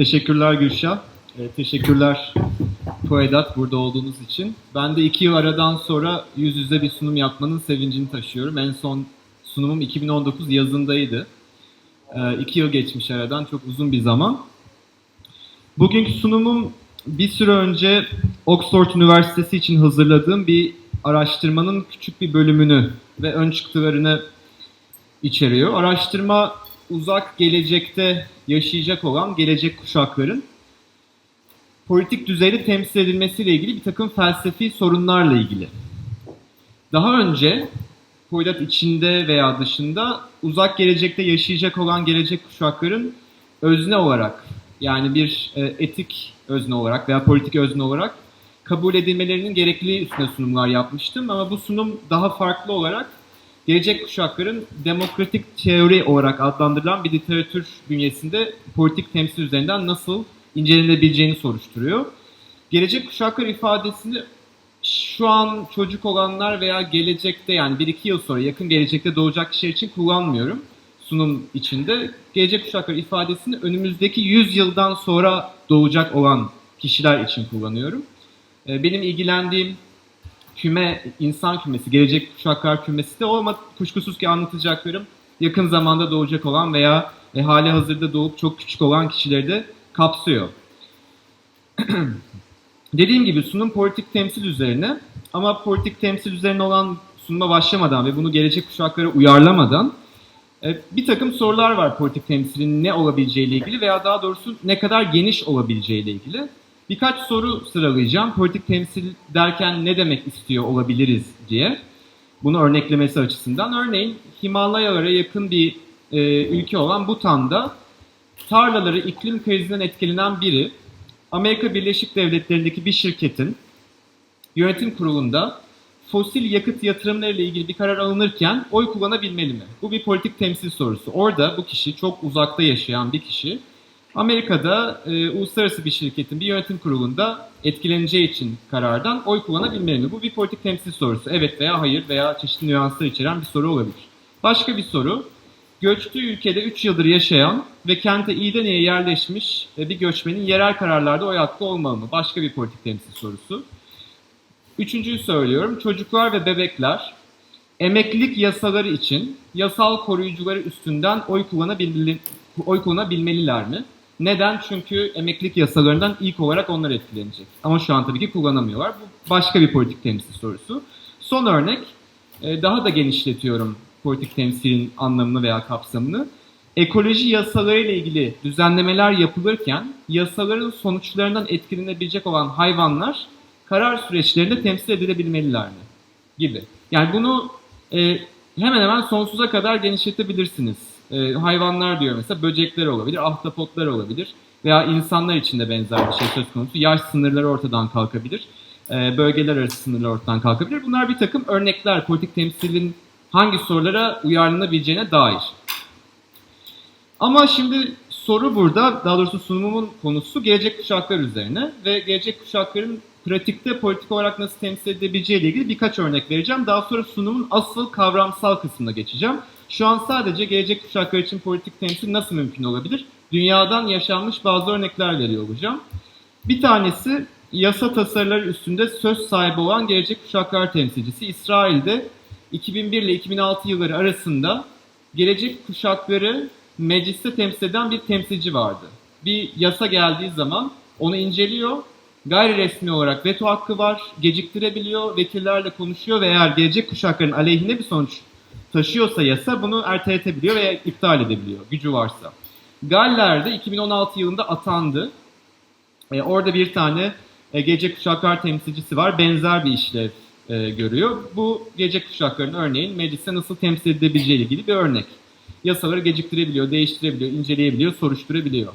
Teşekkürler Gülşah. E, teşekkürler Poedat burada olduğunuz için. Ben de iki yıl aradan sonra yüz yüze bir sunum yapmanın sevincini taşıyorum. En son sunumum 2019 yazındaydı. E, iki yıl geçmiş aradan çok uzun bir zaman. Bugünkü sunumum bir süre önce Oxford Üniversitesi için hazırladığım bir araştırmanın küçük bir bölümünü ve ön çıktılarını içeriyor. Araştırma uzak gelecekte yaşayacak olan gelecek kuşakların politik düzeyde temsil edilmesiyle ilgili bir takım felsefi sorunlarla ilgili. Daha önce Poydat içinde veya dışında uzak gelecekte yaşayacak olan gelecek kuşakların özne olarak yani bir e, etik özne olarak veya politik özne olarak kabul edilmelerinin gerekliliği üstüne sunumlar yapmıştım ama bu sunum daha farklı olarak gelecek kuşakların demokratik teori olarak adlandırılan bir literatür bünyesinde politik temsil üzerinden nasıl incelenebileceğini soruşturuyor. Gelecek kuşaklar ifadesini şu an çocuk olanlar veya gelecekte yani 1-2 yıl sonra yakın gelecekte doğacak kişiler için kullanmıyorum sunum içinde. Gelecek kuşaklar ifadesini önümüzdeki 100 yıldan sonra doğacak olan kişiler için kullanıyorum. Ee, Benim ilgilendiğim küme, insan kümesi, gelecek kuşaklar kümesi de o ama kuşkusuz ki anlatacaklarım yakın zamanda doğacak olan veya e, hali hazırda doğup çok küçük olan kişileri de kapsıyor. Dediğim gibi sunum politik temsil üzerine ama politik temsil üzerine olan sunuma başlamadan ve bunu gelecek kuşaklara uyarlamadan e, bir takım sorular var politik temsilin ne olabileceğiyle ilgili veya daha doğrusu ne kadar geniş olabileceğiyle ilgili. Birkaç soru sıralayacağım. Politik temsil derken ne demek istiyor olabiliriz diye. Bunu örneklemesi açısından. Örneğin Himalayalara yakın bir e, ülke olan Bhutan'da tarlaları iklim krizinden etkilenen biri Amerika Birleşik Devletleri'ndeki bir şirketin yönetim kurulunda fosil yakıt yatırımları ile ilgili bir karar alınırken oy kullanabilmeli mi? Bu bir politik temsil sorusu. Orada bu kişi çok uzakta yaşayan bir kişi Amerika'da e, uluslararası bir şirketin bir yönetim kurulunda etkileneceği için karardan oy kullanabilmeli mi? Bu bir politik temsil sorusu. Evet veya hayır veya çeşitli nüanslar içeren bir soru olabilir. Başka bir soru. Göçtüğü ülkede 3 yıldır yaşayan ve kente iyiden iyiye yerleşmiş e, bir göçmenin yerel kararlarda oy hakkı olmalı mı? Başka bir politik temsil sorusu. Üçüncüyü söylüyorum. Çocuklar ve bebekler emeklilik yasaları için yasal koruyucuları üstünden oy kullanabilmeliler mi? Neden? Çünkü emeklilik yasalarından ilk olarak onlar etkilenecek. Ama şu an tabii ki kullanamıyorlar. Bu başka bir politik temsil sorusu. Son örnek, e, daha da genişletiyorum politik temsilin anlamını veya kapsamını. Ekoloji yasalarıyla ilgili düzenlemeler yapılırken yasaların sonuçlarından etkilenebilecek olan hayvanlar karar süreçlerinde temsil edilebilmeliler mi? Gibi. Yani bunu e, hemen hemen sonsuza kadar genişletebilirsiniz. E, hayvanlar diyor mesela böcekler olabilir, ahtapotlar olabilir veya insanlar için de benzer bir şey söz konusu. Yaş sınırları ortadan kalkabilir, e, bölgeler arası sınırlar ortadan kalkabilir. Bunlar bir takım örnekler politik temsilin hangi sorulara uyarlanabileceğine dair. Ama şimdi soru burada, daha doğrusu sunumumun konusu gelecek kuşaklar üzerine ve gelecek kuşakların pratikte politik olarak nasıl temsil edebileceği ile ilgili birkaç örnek vereceğim. Daha sonra sunumun asıl kavramsal kısmına geçeceğim. Şu an sadece gelecek kuşaklar için politik temsil nasıl mümkün olabilir? Dünyadan yaşanmış bazı örnekler veriyor olacağım. Bir tanesi yasa tasarıları üstünde söz sahibi olan gelecek kuşaklar temsilcisi. İsrail'de 2001 ile 2006 yılları arasında gelecek kuşakları mecliste temsil eden bir temsilci vardı. Bir yasa geldiği zaman onu inceliyor gayri resmi olarak veto hakkı var, geciktirebiliyor, vekillerle konuşuyor ve eğer gelecek kuşakların aleyhine bir sonuç taşıyorsa yasa bunu erteletebiliyor veya iptal edebiliyor gücü varsa. Galler'de 2016 yılında atandı. E, orada bir tane e, gelecek kuşaklar temsilcisi var. Benzer bir işlev e, görüyor. Bu gelecek kuşakların örneğin mecliste nasıl temsil edilebileceği ile ilgili bir örnek. Yasaları geciktirebiliyor, değiştirebiliyor, inceleyebiliyor, soruşturabiliyor.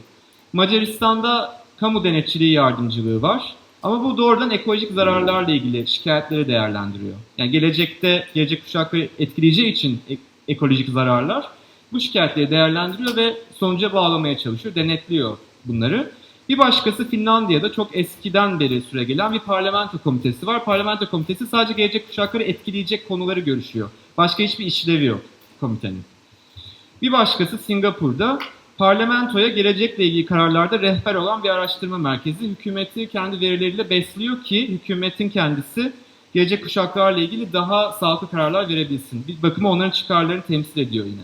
Macaristan'da kamu denetçiliği yardımcılığı var. Ama bu doğrudan ekolojik zararlarla ilgili şikayetleri değerlendiriyor. Yani gelecekte gelecek kuşakları etkileyeceği için ek- ekolojik zararlar bu şikayetleri değerlendiriyor ve sonuca bağlamaya çalışıyor, denetliyor bunları. Bir başkası Finlandiya'da çok eskiden beri süre gelen bir parlamento komitesi var. Parlamento komitesi sadece gelecek kuşakları etkileyecek konuları görüşüyor. Başka hiçbir işlevi yok komitenin. Bir başkası Singapur'da parlamentoya gelecekle ilgili kararlarda rehber olan bir araştırma merkezi. Hükümeti kendi verileriyle besliyor ki hükümetin kendisi gelecek kuşaklarla ilgili daha sağlıklı kararlar verebilsin. Bir bakıma onların çıkarlarını temsil ediyor yine.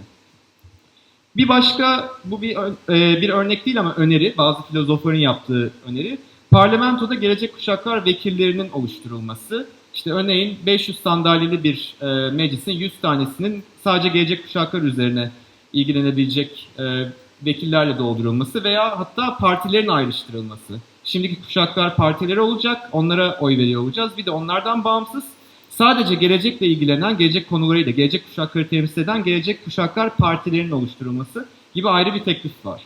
Bir başka, bu bir, e, bir örnek değil ama öneri, bazı filozofların yaptığı öneri. Parlamentoda gelecek kuşaklar vekillerinin oluşturulması. İşte örneğin 500 sandalyeli bir e, meclisin 100 tanesinin sadece gelecek kuşaklar üzerine ilgilenebilecek e, vekillerle doldurulması veya hatta partilerin ayrıştırılması. Şimdiki kuşaklar partileri olacak, onlara oy veriyor olacağız. Bir de onlardan bağımsız sadece gelecekle ilgilenen, gelecek konularıyla, gelecek kuşakları temsil eden gelecek kuşaklar partilerinin oluşturulması gibi ayrı bir teklif var.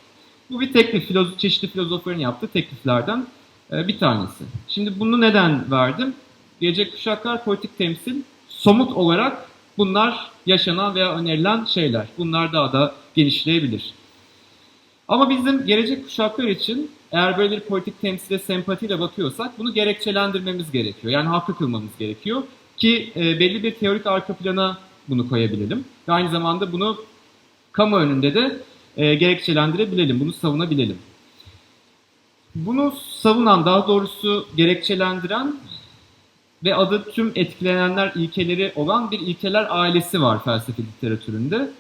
Bu bir teklif, filozof, çeşitli filozofların yaptığı tekliflerden e, bir tanesi. Şimdi bunu neden verdim? Gelecek kuşaklar politik temsil, somut olarak bunlar yaşanan veya önerilen şeyler. Bunlar daha da genişleyebilir. Ama bizim gelecek kuşaklar için eğer böyle bir politik temsile sempatiyle bakıyorsak bunu gerekçelendirmemiz gerekiyor. Yani haklı kılmamız gerekiyor ki e, belli bir teorik arka plana bunu koyabilelim. Ve aynı zamanda bunu kamu önünde de e, gerekçelendirebilelim, bunu savunabilelim. Bunu savunan, daha doğrusu gerekçelendiren ve adı tüm etkilenenler ilkeleri olan bir ilkeler ailesi var felsefe literatüründe.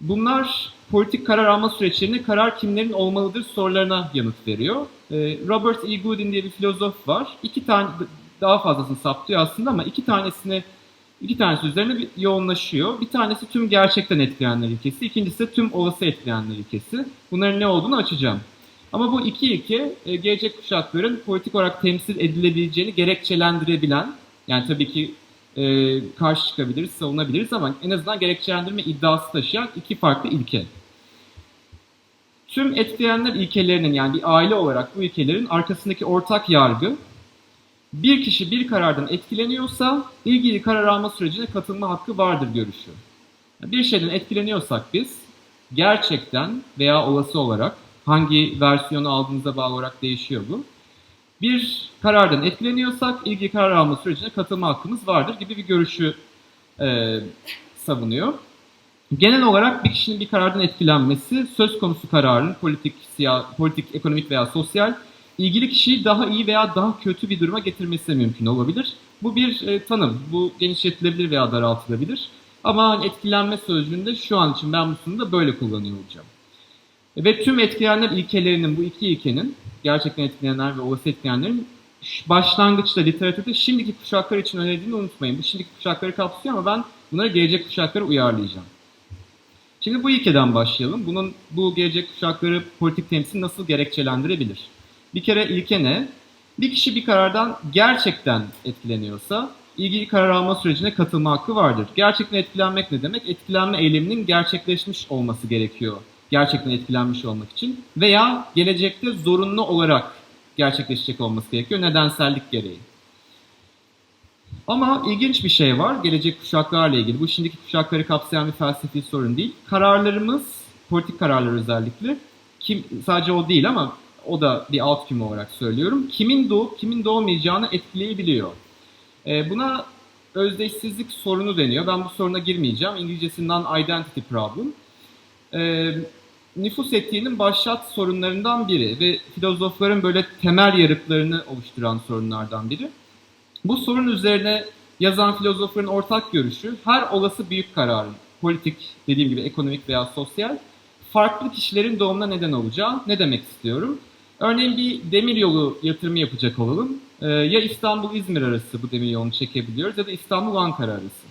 Bunlar politik karar alma süreçlerinde karar kimlerin olmalıdır sorularına yanıt veriyor. Ee, Robert E. Goodin diye bir filozof var. İki tane daha fazlasını saptıyor aslında ama iki tanesini iki tanesi üzerine bir yoğunlaşıyor. Bir tanesi tüm gerçekten etkileyenler ilkesi, ikincisi tüm olası etkileyenler ilkesi. Bunların ne olduğunu açacağım. Ama bu iki ilke e, gelecek kuşakların politik olarak temsil edilebileceğini gerekçelendirebilen, yani tabii ki e, karşı çıkabiliriz, savunabiliriz ama en azından gerekçelendirme iddiası taşıyan iki farklı ilke. Tüm etkileyenler ilkelerinin yani bir aile olarak bu ilkelerin arkasındaki ortak yargı bir kişi bir karardan etkileniyorsa ilgili karar alma sürecine katılma hakkı vardır görüşü. Bir şeyden etkileniyorsak biz gerçekten veya olası olarak hangi versiyonu aldığınıza bağlı olarak değişiyor bu. Bir karardan etkileniyorsak ilgili karar alma sürecine katılma hakkımız vardır gibi bir görüşü e, savunuyor. Genel olarak bir kişinin bir karardan etkilenmesi söz konusu kararın politik, siya, politik, ekonomik veya sosyal ilgili kişiyi daha iyi veya daha kötü bir duruma getirmesi de mümkün olabilir. Bu bir e, tanım. Bu genişletilebilir veya daraltılabilir. Ama etkilenme sözcüğünde şu an için ben bu sunumda böyle kullanıyor olacağım. Ve tüm etkileyenler ilkelerinin, bu iki ilkenin, gerçekten etkileyenler ve olası etkileyenlerin başlangıçta literatürde şimdiki kuşaklar için önerdiğini unutmayın. Bu şimdiki kuşakları kapsıyor ama ben bunları gelecek kuşaklara uyarlayacağım. Şimdi bu ilkeden başlayalım. Bunun bu gelecek kuşakları politik temsil nasıl gerekçelendirebilir? Bir kere ilke ne? Bir kişi bir karardan gerçekten etkileniyorsa ilgili karar alma sürecine katılma hakkı vardır. Gerçekten etkilenmek ne demek? Etkilenme eyleminin gerçekleşmiş olması gerekiyor. Gerçekten etkilenmiş olmak için veya gelecekte zorunlu olarak gerçekleşecek olması gerekiyor nedensellik gereği. Ama ilginç bir şey var gelecek kuşaklarla ilgili. Bu şimdiki kuşakları kapsayan bir felsefi sorun değil. Kararlarımız, politik kararlar özellikle, kim sadece o değil ama o da bir alt küme olarak söylüyorum. Kimin doğup kimin doğmayacağını etkileyebiliyor. E, buna özdeşsizlik sorunu deniyor. Ben bu soruna girmeyeceğim. İngilizcesinden identity problem. E, nüfus etiğinin başlat sorunlarından biri ve filozofların böyle temel yarıklarını oluşturan sorunlardan biri. Bu sorun üzerine yazan filozofların ortak görüşü her olası büyük kararın, politik dediğim gibi ekonomik veya sosyal, farklı kişilerin doğumuna neden olacağı. Ne demek istiyorum? Örneğin bir demiryolu yatırımı yapacak olalım. Ee, ya İstanbul-İzmir arası bu demiryolunu çekebiliyoruz ya da İstanbul-Ankara arası.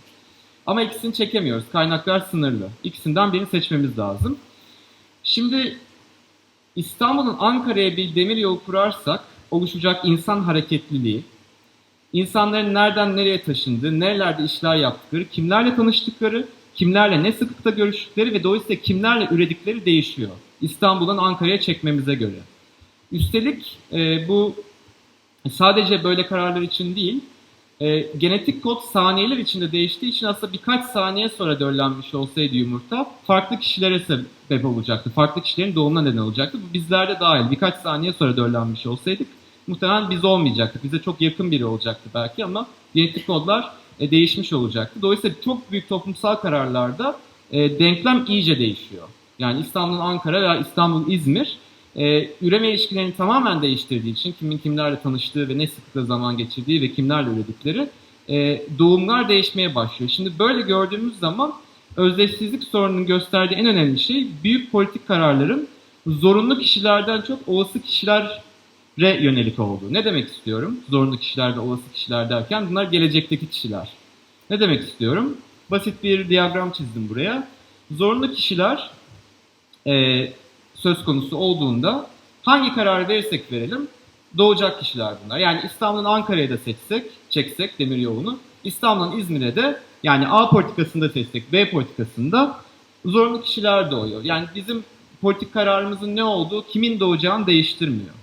Ama ikisini çekemiyoruz. Kaynaklar sınırlı. İkisinden birini seçmemiz lazım. Şimdi İstanbul'un Ankara'ya bir demiryolu kurarsak oluşacak insan hareketliliği, insanların nereden nereye taşındığı, nerelerde işler yaptıkları, kimlerle tanıştıkları, kimlerle ne sıklıkta görüştükleri ve dolayısıyla kimlerle üredikleri değişiyor. İstanbul'dan Ankara'ya çekmemize göre. Üstelik e, bu sadece böyle kararlar için değil, e, genetik kod saniyeler içinde değiştiği için aslında birkaç saniye sonra döllenmiş olsaydı yumurta farklı kişilere sebep olacaktı. Farklı kişilerin doğumuna neden olacaktı. Bu bizlerde dahil. Birkaç saniye sonra döllenmiş olsaydık muhtemelen biz olmayacaktık. Bize çok yakın biri olacaktı belki ama genetik kodlar e, değişmiş olacaktı. Dolayısıyla çok büyük toplumsal kararlarda e, denklem iyice değişiyor. Yani İstanbul Ankara veya İstanbul İzmir e, üreme ilişkilerini tamamen değiştirdiği için kimin kimlerle tanıştığı ve ne sıklıkla zaman geçirdiği ve kimlerle üredikleri e, doğumlar değişmeye başlıyor. Şimdi böyle gördüğümüz zaman özdeşsizlik sorununun gösterdiği en önemli şey büyük politik kararların zorunlu kişilerden çok olası kişilere yönelik olduğu. Ne demek istiyorum? Zorunlu kişiler ve olası kişiler derken bunlar gelecekteki kişiler. Ne demek istiyorum? Basit bir diyagram çizdim buraya. Zorunlu kişiler e, söz konusu olduğunda hangi kararı verirsek verelim doğacak kişiler bunlar. Yani İstanbul'un Ankara'ya da seçsek, çeksek demir yolunu, İstanbul'un İzmir'e de yani A politikasında seçsek, B politikasında zorunlu kişiler doğuyor. Yani bizim politik kararımızın ne olduğu, kimin doğacağını değiştirmiyor.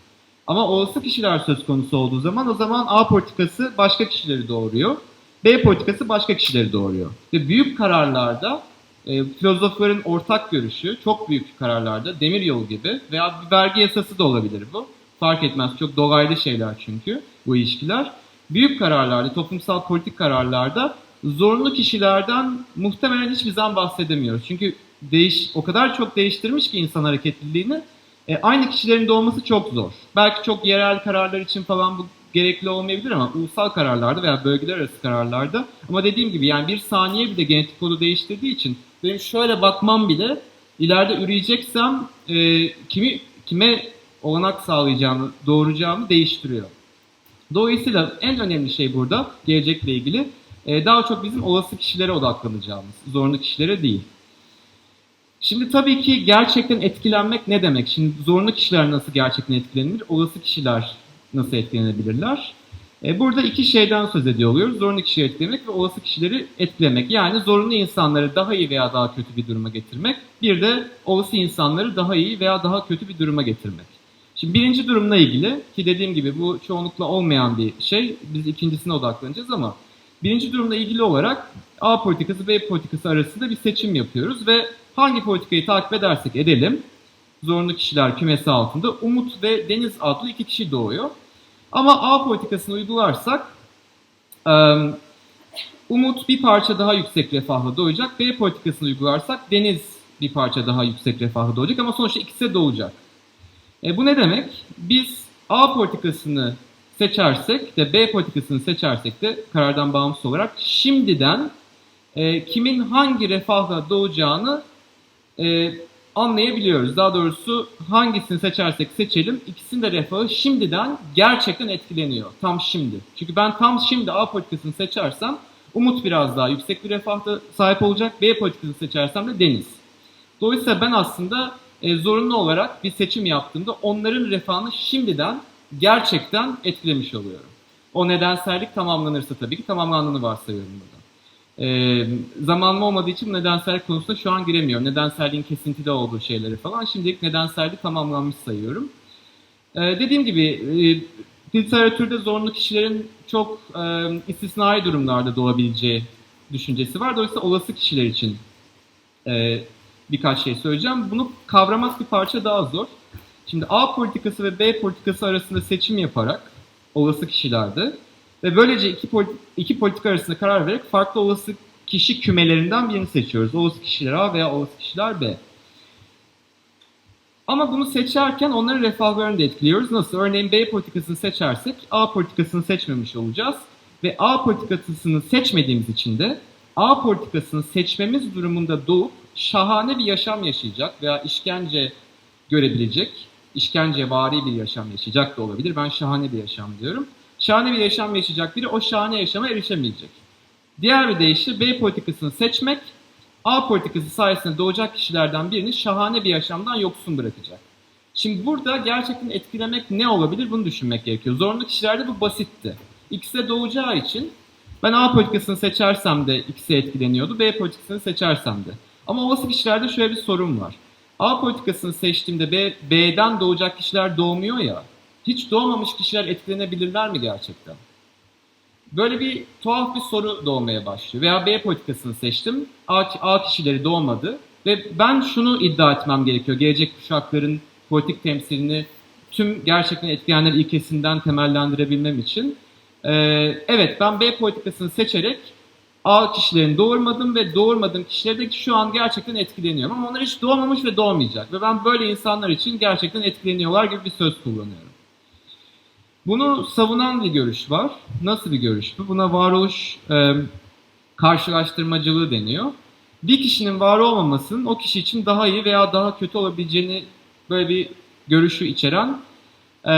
Ama olası kişiler söz konusu olduğu zaman o zaman A politikası başka kişileri doğuruyor. B politikası başka kişileri doğuruyor. Ve büyük kararlarda e, filozofların ortak görüşü çok büyük kararlarda demir yolu gibi veya bir vergi yasası da olabilir bu. Fark etmez çok dolaylı şeyler çünkü bu ilişkiler. Büyük kararlarda, toplumsal politik kararlarda zorunlu kişilerden muhtemelen hiçbir zaman bahsedemiyoruz. Çünkü değiş, o kadar çok değiştirmiş ki insan hareketliliğini e, aynı kişilerin doğması çok zor. Belki çok yerel kararlar için falan bu gerekli olmayabilir ama ulusal kararlarda veya bölgeler arası kararlarda ama dediğim gibi yani bir saniye bile genetik kodu değiştirdiği için benim şöyle bakmam bile ileride üreyeceksem e, kimi kime olanak sağlayacağımı, doğuracağımı değiştiriyor. Dolayısıyla en önemli şey burada gelecekle ilgili e, daha çok bizim olası kişilere odaklanacağımız, zorunlu kişilere değil. Şimdi tabii ki gerçekten etkilenmek ne demek? Şimdi zorunlu kişiler nasıl gerçekten etkilenir? Olası kişiler nasıl etkilenebilirler? E, burada iki şeyden söz ediyor oluyoruz. Zorunlu kişiyi etkilemek ve olası kişileri etkilemek. Yani zorunlu insanları daha iyi veya daha kötü bir duruma getirmek. Bir de olası insanları daha iyi veya daha kötü bir duruma getirmek. Şimdi birinci durumla ilgili ki dediğim gibi bu çoğunlukla olmayan bir şey. Biz ikincisine odaklanacağız ama birinci durumla ilgili olarak A politikası B politikası arasında bir seçim yapıyoruz ve hangi politikayı takip edersek edelim zorunlu kişiler kümesi altında Umut ve Deniz adlı iki kişi doğuyor. Ama A politikasını uygularsak Umut bir parça daha yüksek refahla doğacak. B politikasını uygularsak Deniz bir parça daha yüksek refahla doğacak ama sonuçta ikisi de doğacak. E, bu ne demek? Biz A politikasını seçersek de B politikasını seçersek de karardan bağımsız olarak şimdiden e, kimin hangi refahla doğacağını e, anlayabiliyoruz. Daha doğrusu hangisini seçersek seçelim ikisinin de refahı şimdiden gerçekten etkileniyor. Tam şimdi. Çünkü ben tam şimdi A politikasını seçersem Umut biraz daha yüksek bir refahta sahip olacak. B politikasını seçersem de Deniz. Dolayısıyla ben aslında e, zorunlu olarak bir seçim yaptığımda onların refahını şimdiden gerçekten etkilemiş oluyorum. O nedensellik tamamlanırsa tabii ki tamamlandığını varsayıyorum burada. E, zamanım olmadığı için nedensellik konusunda şu an giremiyorum. Nedenselliğin kesintili olduğu şeyleri falan. Şimdilik nedensellik tamamlanmış sayıyorum. E, dediğim gibi e, literatürde zorunlu kişilerin çok e, istisnai durumlarda doğabileceği düşüncesi var. Dolayısıyla olası kişiler için e, birkaç şey söyleyeceğim. Bunu kavramak bir parça daha zor. Şimdi A politikası ve B politikası arasında seçim yaparak olası kişilerde ve böylece iki, politik, iki politika arasında karar vererek farklı olası kişi kümelerinden birini seçiyoruz. Olası kişiler A veya olası kişiler B. Ama bunu seçerken onların refahlarını da etkiliyoruz. Nasıl? Örneğin B politikasını seçersek A politikasını seçmemiş olacağız. Ve A politikasını seçmediğimiz için de A politikasını seçmemiz durumunda doğup şahane bir yaşam yaşayacak veya işkence görebilecek, işkence vari bir yaşam yaşayacak da olabilir. Ben şahane bir yaşam diyorum. Şahane bir yaşam yaşayacak biri o şahane yaşama erişemeyecek. Diğer bir deyişle B politikasını seçmek, A politikası sayesinde doğacak kişilerden birini şahane bir yaşamdan yoksun bırakacak. Şimdi burada gerçekten etkilemek ne olabilir bunu düşünmek gerekiyor. Zorunlu kişilerde bu basitti. De doğacağı için ben A politikasını seçersem de ikisi etkileniyordu, B politikasını seçersem de. Ama olası kişilerde şöyle bir sorun var. A politikasını seçtiğimde B, B'den doğacak kişiler doğmuyor ya. Hiç doğmamış kişiler etkilenebilirler mi gerçekten? Böyle bir tuhaf bir soru doğmaya başlıyor. Veya B politikasını seçtim. A, A kişileri doğmadı. Ve ben şunu iddia etmem gerekiyor. Gelecek kuşakların politik temsilini tüm gerçekten etkileyenler ilkesinden temellendirebilmem için. Ee, evet ben B politikasını seçerek A kişilerini doğurmadım ve doğurmadığım kişileri de şu an gerçekten etkileniyorum. Ama onlar hiç doğmamış ve doğmayacak. Ve ben böyle insanlar için gerçekten etkileniyorlar gibi bir söz kullanıyorum. Bunu savunan bir görüş var. Nasıl bir görüş bu? Buna varoluş e, karşılaştırmacılığı deniyor. Bir kişinin var olmamasının o kişi için daha iyi veya daha kötü olabileceğini böyle bir görüşü içeren e,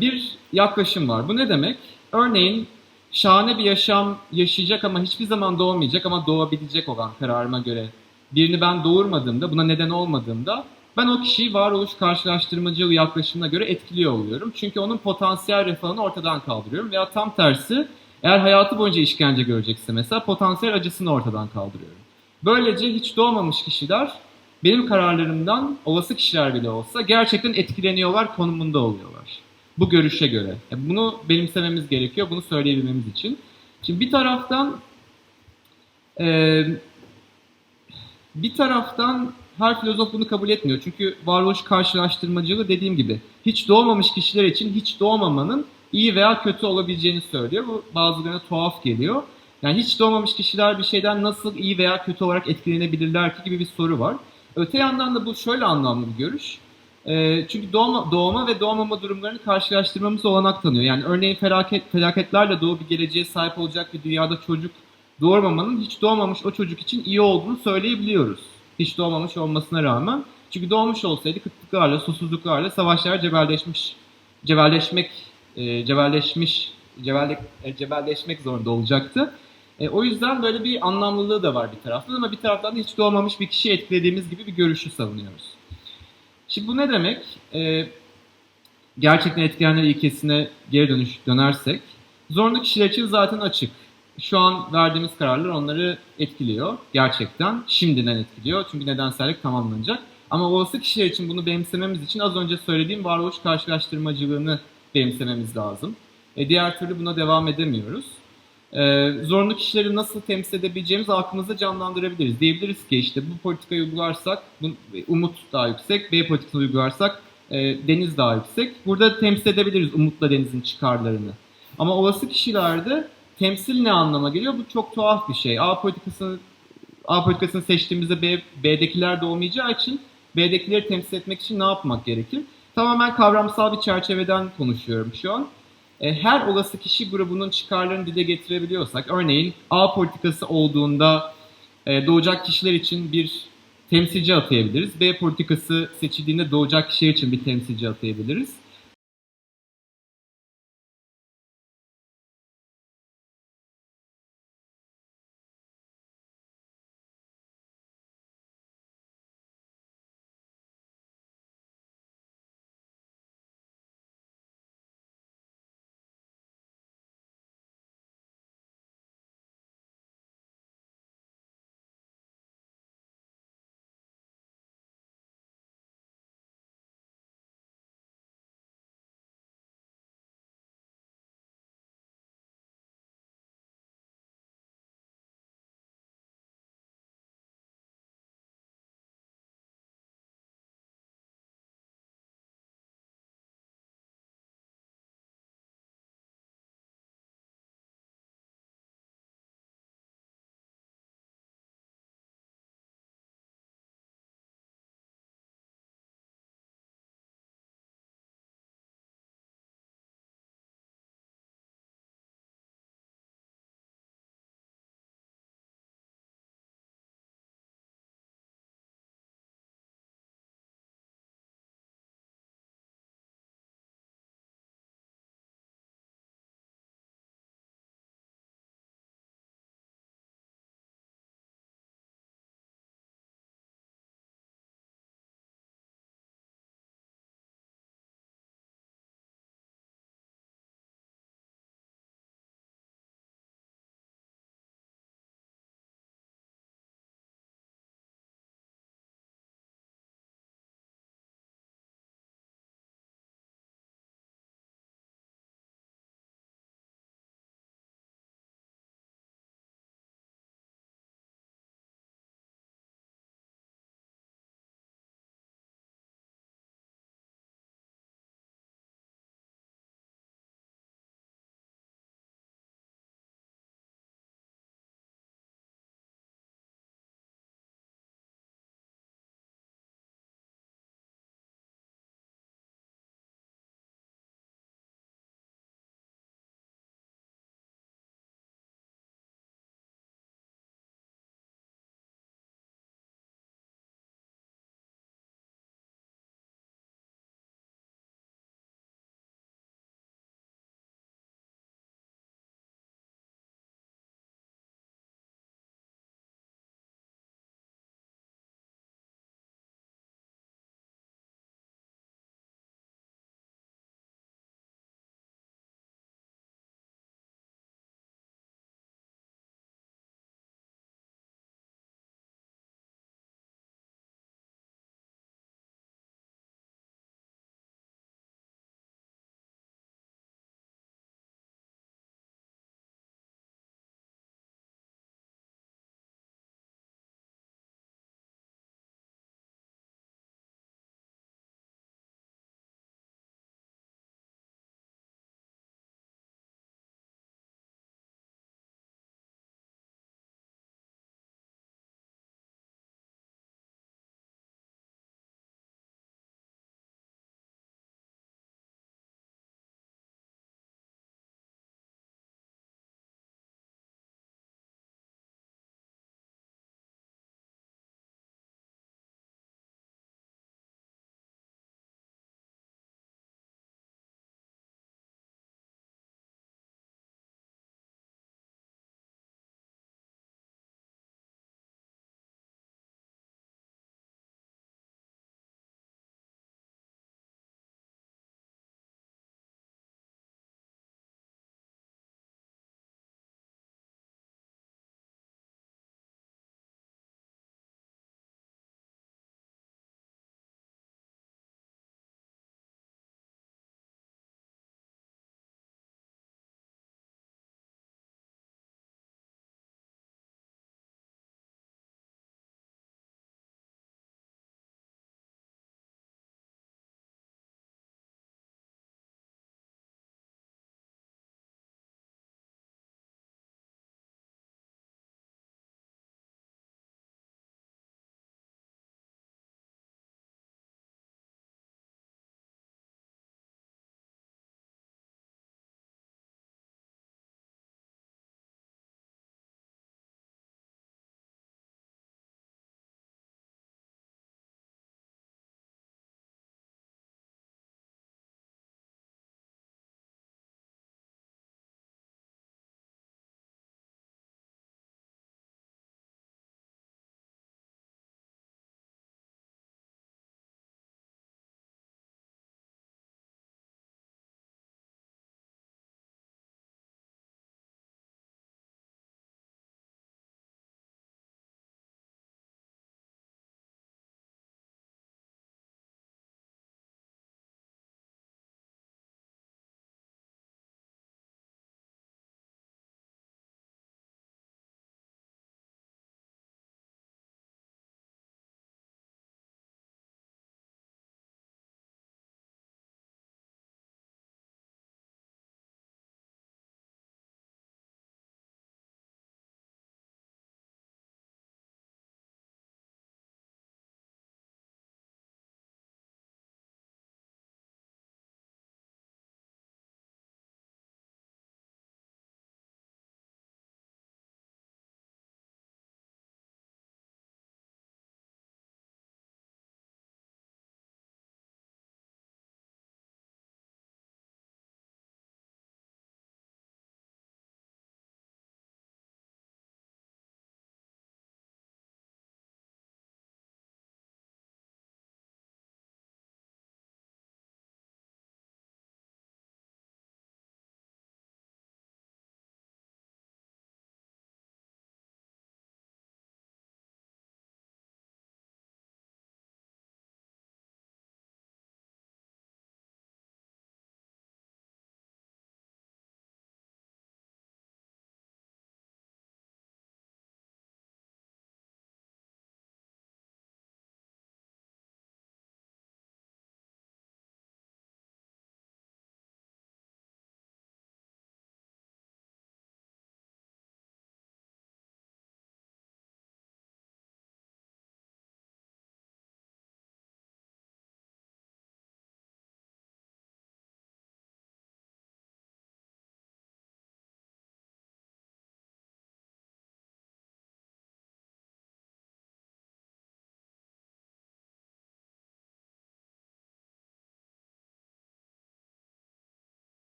bir yaklaşım var. Bu ne demek? Örneğin şahane bir yaşam yaşayacak ama hiçbir zaman doğmayacak ama doğabilecek olan kararıma göre birini ben doğurmadığımda, buna neden olmadığımda ben o kişiyi varoluş karşılaştırmacılığı yaklaşımına göre etkiliyor oluyorum. Çünkü onun potansiyel refahını ortadan kaldırıyorum veya tam tersi eğer hayatı boyunca işkence görecekse mesela potansiyel acısını ortadan kaldırıyorum. Böylece hiç doğmamış kişiler benim kararlarımdan olası kişiler bile olsa gerçekten etkileniyorlar konumunda oluyorlar. Bu görüşe göre. Yani bunu benimsememiz gerekiyor, bunu söyleyebilmemiz için. Şimdi bir taraftan e, bir taraftan her filozof bunu kabul etmiyor. Çünkü varoluş karşılaştırmacılığı dediğim gibi hiç doğmamış kişiler için hiç doğmamanın iyi veya kötü olabileceğini söylüyor. Bu bazılarına tuhaf geliyor. Yani hiç doğmamış kişiler bir şeyden nasıl iyi veya kötü olarak etkilenebilirler ki gibi bir soru var. Öte yandan da bu şöyle anlamlı bir görüş. E, çünkü doğma, doğma ve doğmama durumlarını karşılaştırmamız olanak tanıyor. Yani örneğin felaket, felaketlerle doğu bir geleceğe sahip olacak bir dünyada çocuk doğurmamanın hiç doğmamış o çocuk için iyi olduğunu söyleyebiliyoruz. Hiç doğmamış olmasına rağmen. Çünkü doğmuş olsaydı kıtlıklarla, susuzluklarla savaşlar cebelleşmiş, cebelleşmek, e, cebelleşmiş, cebelle, e, cebelleşmek zorunda olacaktı. E, o yüzden böyle bir anlamlılığı da var bir taraftan ama bir taraftan da hiç doğmamış bir kişiyi etkilediğimiz gibi bir görüşü savunuyoruz. Şimdi bu ne demek? E, gerçekten etkileyenler ilkesine geri dönüş dönersek, zorunlu kişiler için zaten açık. Şu an verdiğimiz kararlar onları etkiliyor gerçekten. Şimdiden etkiliyor çünkü nedensellik tamamlanacak. Ama olası kişiler için bunu benimsememiz için az önce söylediğim varoluş karşılaştırmacılığını benimsememiz lazım. E, diğer türlü buna devam edemiyoruz. E, zorunlu kişileri nasıl temsil edebileceğimizi aklımızda canlandırabiliriz. Diyebiliriz ki işte bu politikayı uygularsak bu, umut daha yüksek, B politikasını uygularsak e, deniz daha yüksek. Burada temsil edebiliriz umutla denizin çıkarlarını. Ama olası kişilerde temsil ne anlama geliyor? Bu çok tuhaf bir şey. A politikasını A politikasını seçtiğimizde B, B'dekiler de olmayacağı için B'dekileri temsil etmek için ne yapmak gerekir? Tamamen kavramsal bir çerçeveden konuşuyorum şu an. E, her olası kişi grubunun çıkarlarını dile getirebiliyorsak, örneğin A politikası olduğunda e, doğacak kişiler için bir temsilci atayabiliriz. B politikası seçildiğinde doğacak kişiler için bir temsilci atayabiliriz.